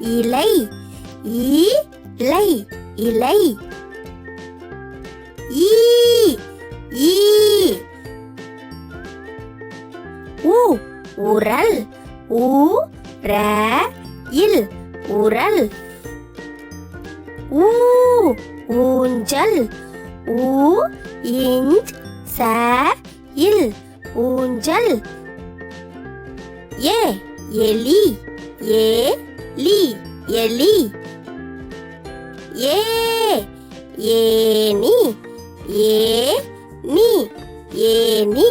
இலை இலை இலை. ஈ ஈ. உ உரல் உ ர இல் உரல். ஊ ஊஞ்சல் ஊ இஞ்ச் ச இல் ஊஞ்சல். ஏ எலி ஏ எலி ஏ ஏனி ஏ நீ ஏனி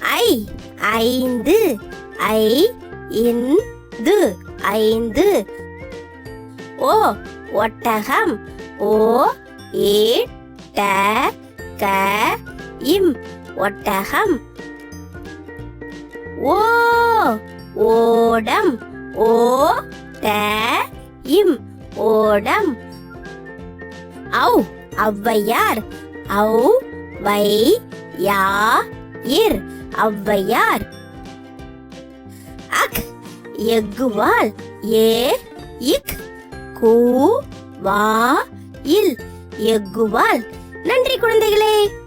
ஐ ஐந்து ஐ இந்து ஐந்து. ஓ ஒட்டகம். ஓ ஏ ட க இம் ஒட்டகம். ஓ ஓடம். ஓ ஓடம். ஔ ஔவையார். ஔ வை யா இர் ஔவையார். அக் எக்குவால் ஏ இக் கூ வா இல் எக்குவால் நன்றி குழந்தைகளே.